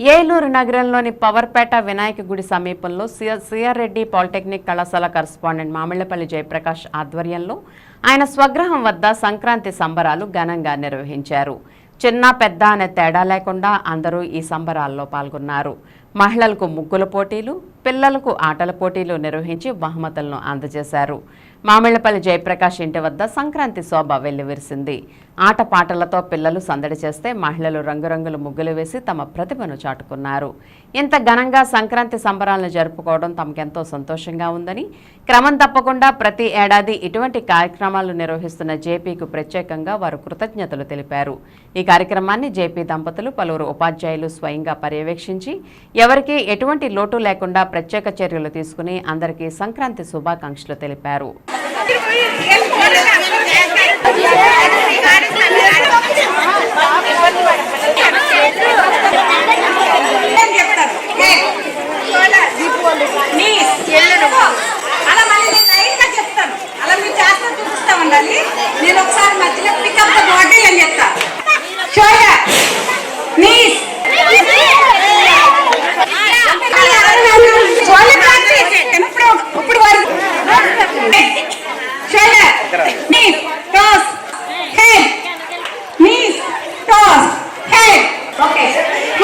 ఏలూరు నగరంలోని పవర్పేట వినాయక గుడి సమీపంలో సిఆర్ రెడ్డి పాలిటెక్నిక్ కళాశాల కరస్పాండెంట్ మామిళ్ళపల్లి జయప్రకాష్ ఆధ్వర్యంలో ఆయన స్వగ్రహం వద్ద సంక్రాంతి సంబరాలు ఘనంగా నిర్వహించారు. చిన్న పెద్ద అనే తేడా లేకుండా అందరూ ఈ సంబరాల్లో పాల్గొన్నారు. మహిళలకు ముగ్గుల పోటీలు పిల్లలకు ఆటల పోటీలు నిర్వహించి బహుమతులను అందజేశారు. మామిళ్ళపల్లి జయప్రకాష్ ఇంటి వద్ద సంక్రాంతి శోభ వెల్లివిరిసింది. ఆటపాటలతో పిల్లలు సందడి చేస్తే మహిళలు రంగురంగుల ముగ్గులు వేసి తమ ప్రతిభను చాటుకున్నారు. ఇంత ఘనంగా సంక్రాంతి సంబరాలను జరుపుకోవడం తమకెంతో సంతోషంగా ఉందని క్రమం తప్పకుండా ప్రతి ఏడాది ఇటువంటి కార్యక్రమాలు నిర్వహిస్తున్న జేపీకు ప్రత్యేకంగా వారు కృతజ్ఞతలు తెలిపారు. ఈ కార్యక్రమాన్ని జేపీ దంపతులు పలువురు ఉపాధ్యాయులు స్వయంగా పర్యవేక్షించి ఎవరికీ ఎటువంటి లోటు లేకుండా ప్రత్యేక చర్యలు తీసుకుని అందరికీ సంక్రాంతి శుభాకాంక్షలు తెలిపారు. quiero ir.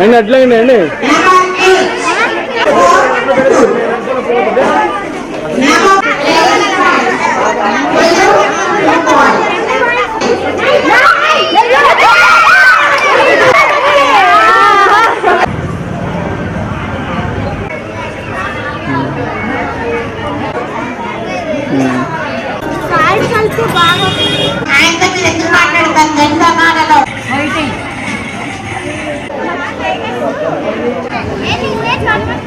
అండి అట్లాగండి అండి? ఆయనతో ఇస్తారన్న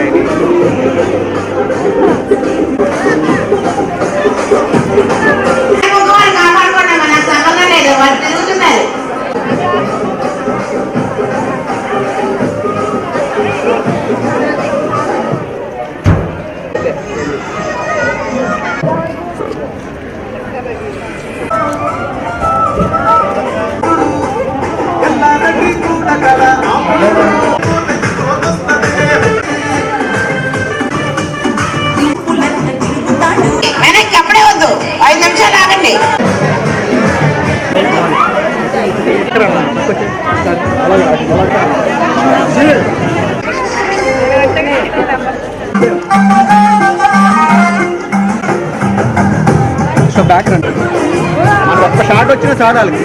స్టార్ట్ వాళ్ళకి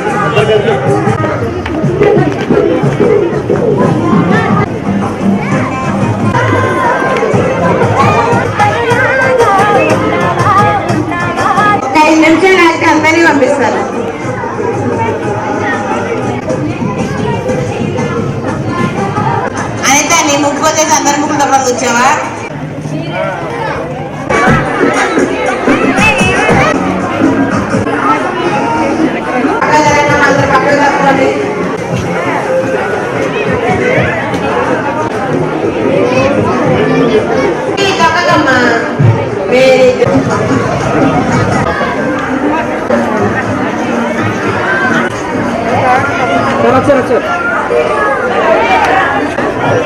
ఒక నిమిషాలు అయితే పంపిస్తారు అనిత నీ ముగ్గు వచ్చేసి అందరి ముగ్గులతో పాటు వచ్చావా?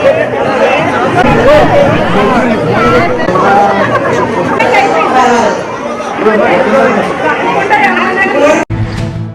పక్కన జరగండి, అందరూ పక్కన తప్పుకోండి. ఈ దొక్కకమ్మా. Very good. ఒకసారి ఒకసారి పర్వాలేదు.